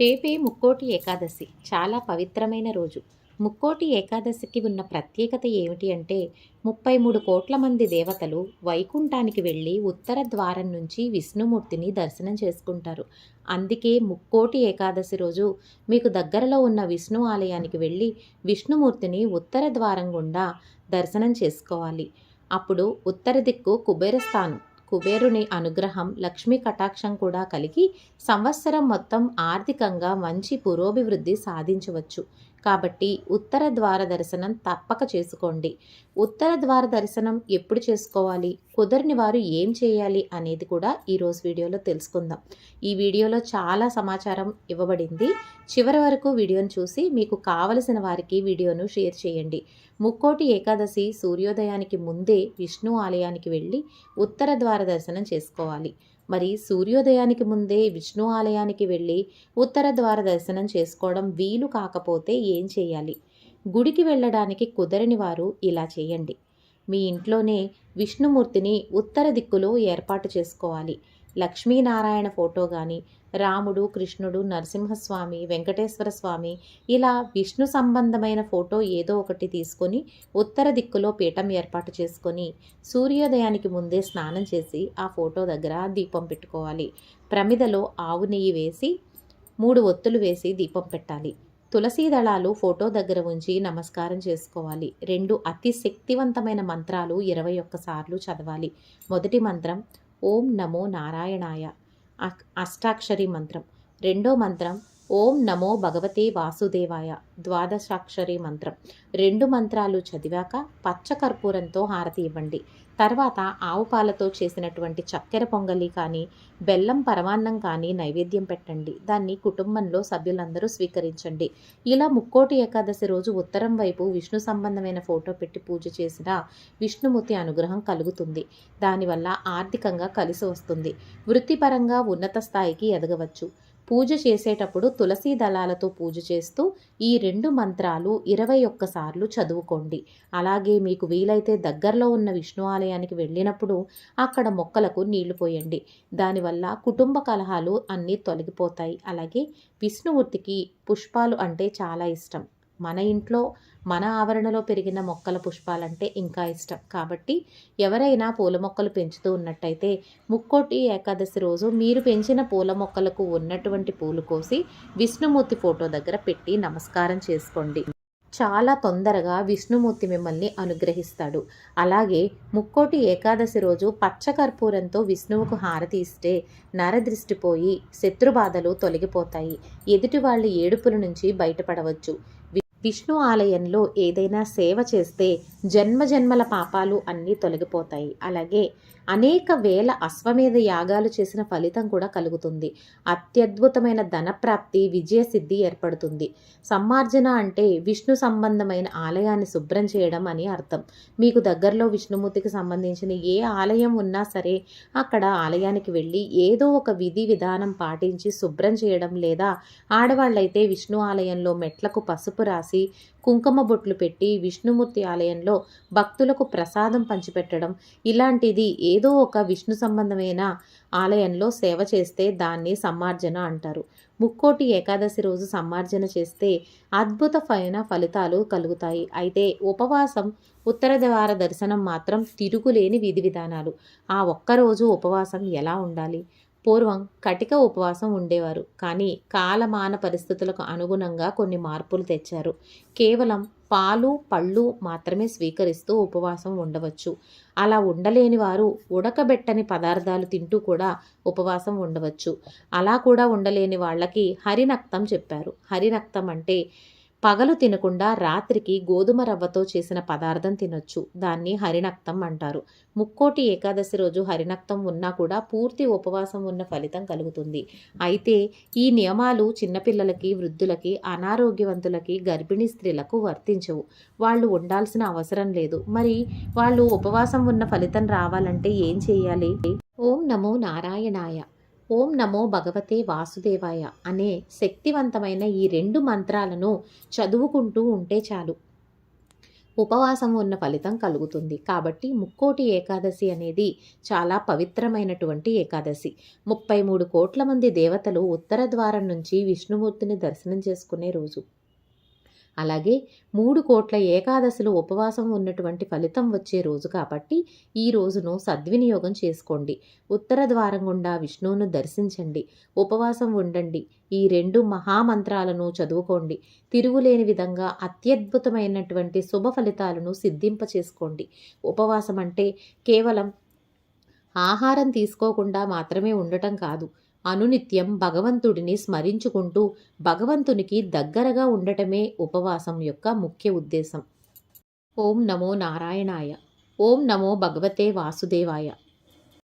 రేపే ముక్కోటి ఏకాదశి. చాలా పవిత్రమైన రోజు. ముక్కోటి ఏకాదశికి ఉన్న ప్రత్యేకత ఏమిటి అంటే ముప్పై మూడు కోట్ల మంది దేవతలు వైకుంఠానికి వెళ్ళి ఉత్తర ద్వారం నుంచి విష్ణుమూర్తిని దర్శనం చేసుకుంటారు. అందుకే ముక్కోటి ఏకాదశి రోజు మీకు దగ్గరలో ఉన్న విష్ణు ఆలయానికి వెళ్ళి విష్ణుమూర్తిని ఉత్తర ద్వారం గుండా దర్శనం చేసుకోవాలి. అప్పుడు ఉత్తర దిక్కు కుబేరస్థానం కుబేరుని అనుగ్రహం లక్ష్మీ కటాక్షం కూడా కలిగి సంవత్సరం మొత్తం ఆర్థికంగా మంచి పురోభివృద్ధి సాధించవచ్చు. కాబట్టి ఉత్తర ద్వార దర్శనం తప్పక చేసుకోండి. ఉత్తర ద్వార దర్శనం ఎప్పుడు చేసుకోవాలి? కుదరని వారు ఏం చేయాలి అనేది కూడా ఈరోజు వీడియోలో తెలుసుకుందాం. ఈ వీడియోలో చాలా సమాచారం ఇవ్వబడింది. చివరి వరకు వీడియోను చూసి మీకు కావలసిన వారికి వీడియోను షేర్ చేయండి. ముక్కోటి ఏకాదశి సూర్యోదయానికి ముందే విష్ణు ఆలయానికి వెళ్ళి ఉత్తర ద్వార దర్శనం చేసుకోవాలి. మరి సూర్యోదయానికి ముందే విష్ణు ఆలయానికి వెళ్ళి ఉత్తర ద్వార దర్శనం చేసుకోవడం వీలు కాకపోతే ఏం చేయాలి? గుడికి వెళ్ళడానికి కుదరని వారు ఇలా చేయండి. మీ ఇంట్లోనే విష్ణుమూర్తిని ఉత్తర దిక్కులో ఏర్పాటు చేసుకోవాలి. లక్ష్మీనారాయణ ఫోటో కానీ రాముడు కృష్ణుడు నరసింహస్వామి వెంకటేశ్వర స్వామి ఇలా విష్ణు సంబంధమైన ఫోటో ఏదో ఒకటి తీసుకొని ఉత్తర దిక్కులో పీఠం ఏర్పాటు చేసుకొని సూర్యోదయానికి ముందే స్నానం చేసి ఆ ఫోటో దగ్గర దీపం పెట్టుకోవాలి. ప్రమిదలో ఆవు నెయ్యి వేసి మూడు ఒత్తులు వేసి దీపం పెట్టాలి. తులసీ దళాలు ఫోటో దగ్గర ఉంచి నమస్కారం చేసుకోవాలి. రెండు అతి శక్తివంతమైన మంత్రాలు ఇరవై ఒక్కసార్లు చదవాలి. మొదటి మంత్రం ఓం నమో నారాయణాయ. అష్టాక్షరి మంత్రం. రెండో మంత్రం ఓం నమో భగవతే వాసుదేవాయ. ద్వాదశాక్షరి మంత్రం. రెండు మంత్రాలు చదివాక పచ్చ కర్పూరంతో హారతి ఇవ్వండి. తర్వాత ఆవు పాలతో చేసినటువంటి చక్కెర పొంగలి కానీ బెల్లం పరమాన్నం కానీ నైవేద్యం పెట్టండి. దాన్ని కుటుంబంలో సభ్యులందరూ స్వీకరించండి. ఇలా ముక్కోటి ఏకాదశి రోజు ఉత్తరం వైపు విష్ణు సంబంధమైన ఫోటో పెట్టి పూజ చేసిన విష్ణుమూర్తి అనుగ్రహం కలుగుతుంది. దానివల్ల ఆర్థికంగా కలిసి వస్తుంది. వృత్తిపరంగా ఉన్నత స్థాయికి ఎదగవచ్చు. పూజ చేసేటప్పుడు తులసి దళాలతో పూజ చేస్తూ ఈ రెండు మంత్రాలు ఇరవై ఒక్కసార్లు చదువుకోండి. అలాగే మీకు వీలైతే దగ్గరలో ఉన్న విష్ణు ఆలయానికి వెళ్ళినప్పుడు అక్కడ మొక్కలకు నీళ్ళు పోయండి. దానివల్ల కుటుంబ కలహాలు అన్నీ తొలగిపోతాయి. అలాగే విష్ణుమూర్తికి పుష్పాలు అంటే చాలా ఇష్టం. మన ఇంట్లో మన ఆవరణలో పెరిగిన మొక్కల పుష్పాలంటే ఇంకా ఇష్టం. కాబట్టి ఎవరైనా పూల మొక్కలు పెంచుతూ ఉన్నట్టయితే ముక్కోటి ఏకాదశి రోజు మీరు పెంచిన పూల మొక్కలకు ఉన్నటువంటి పూలు కోసి విష్ణుమూర్తి ఫోటో దగ్గర పెట్టి నమస్కారం చేసుకోండి. చాలా తొందరగా విష్ణుమూర్తి మిమ్మల్ని అనుగ్రహిస్తాడు. అలాగే ముక్కోటి ఏకాదశి రోజు పచ్చకర్పూరంతో విష్ణువుకు హారతి ఇస్తే నరదృష్టిపోయి శత్రుబాధలు తొలగిపోతాయి. ఎదుటి వాళ్ళ ఏడుపుల నుంచి బయటపడవచ్చు. విష్ణు ఆలయంలో ఏదైనా సేవ చేస్తే జన్మజన్మల పాపాలు అన్నీ తొలగిపోతాయి. అలాగే అనేక వేల అశ్వమేధ యాగాలు చేసిన ఫలితం కూడా కలుగుతుంది. అత్యద్భుతమైన ధనప్రాప్తి విజయసిద్ధి ఏర్పడుతుంది. సమ్మార్జన అంటే విష్ణు సంబంధమైన ఆలయాన్ని శుభ్రం చేయడం అని అర్థం. మీకు దగ్గరలో విష్ణుమూర్తికి సంబంధించిన ఏ ఆలయం ఉన్నా సరే అక్కడ ఆలయానికి వెళ్ళి ఏదో ఒక విధి విధానం పాటించి శుభ్రం చేయడం లేదా ఆడవాళ్ళైతే విష్ణు ఆలయంలో మెట్లకు పసుపు రాసి రాసి కుంకుమ బొట్లు పెట్టి విష్ణుమూర్తి ఆలయంలో భక్తులకు ప్రసాదం పంచిపెట్టడం. ఇలాంటిది ఏదో ఒక విష్ణు సంబంధమైన ఆలయంలో సేవ చేస్తే దాన్ని సమ్మార్జన అంటారు. ముక్కోటి ఏకాదశి రోజు సమ్మార్జన చేస్తే అద్భుతమైన ఫలితాలు కలుగుతాయి. అయితే ఉపవాసం ఉత్తర ద్వార దర్శనం మాత్రం తిరుగులేని విధి విధానాలు. ఆ ఒక్కరోజు ఉపవాసం ఎలా ఉండాలి? పూర్వం కటిక ఉపవాసం ఉండేవారు. కానీ కాలమాన పరిస్థితులకు అనుగుణంగా కొన్ని మార్పులు తెచ్చారు. కేవలం పాలు పళ్ళు మాత్రమే స్వీకరిస్తూ ఉపవాసం ఉండవచ్చు. అలా ఉండలేని వారు ఉడకబెట్టని పదార్థాలు తింటూ కూడా ఉపవాసం ఉండవచ్చు. అలా కూడా ఉండలేని వాళ్ళకి హరినక్తం చెప్పారు. హరినక్తం అంటే పగలు తినకుండా రాత్రికి గోధుమ రవ్వతో చేసిన పదార్థం తినొచ్చు. దాన్ని హరినక్తం అంటారు. ముక్కోటి ఏకాదశి రోజు హరినక్తం ఉన్నా కూడా పూర్తి ఉపవాసం ఉన్న ఫలితం కలుగుతుంది. అయితే ఈ నియమాలు చిన్నపిల్లలకి వృద్ధులకి అనారోగ్యవంతులకి గర్భిణీ స్త్రీలకు వర్తించవు. వాళ్ళు ఉండాల్సిన అవసరం లేదు. మరి వాళ్ళు ఉపవాసం ఉన్న ఫలితం రావాలంటే ఏం చేయాలి? ఓం నమో నారాయణాయ. ఓం నమో భగవతే వాసుదేవాయ అనే శక్తివంతమైన ఈ రెండు మంత్రాలను చదువుకుంటూ ఉంటే చాలు. ఉపవాసం ఉన్న ఫలితం కలుగుతుంది. కాబట్టి ముక్కోటి ఏకాదశి అనేది చాలా పవిత్రమైనటువంటి ఏకాదశి. ముప్పై మూడు కోట్ల మంది దేవతలు ఉత్తర ద్వారం నుంచి విష్ణుమూర్తిని దర్శనం చేసుకునే రోజు. అలాగే మూడు కోట్ల ఏకాదశులు ఉపవాసం ఉన్నటువంటి ఫలితం వచ్చే రోజు కాబట్టి ఈ రోజును సద్వినియోగం చేసుకోండి. ఉత్తర ద్వారం గుండా విష్ణువును దర్శించండి. ఉపవాసం ఉండండి. ఈ రెండు మహామంత్రాలను చదువుకోండి. తిరుగులేని విధంగా అత్యద్భుతమైనటువంటి శుభ ఫలితాలను సిద్ధింప చేసుకోండి ఉపవాసం అంటే కేవలం ఆహారం తీసుకోకుండా మాత్రమే ఉండటం కాదు. అనునిత్యం భగవంతుడిని స్మరించుకుంటూ భగవంతునికి దగ్గరగా ఉండటమే ఉపవాసం యొక్క ముఖ్య ఉద్దేశం. ఓం నమో నారాయణాయ. ఓం నమో భగవతే వాసుదేవాయ.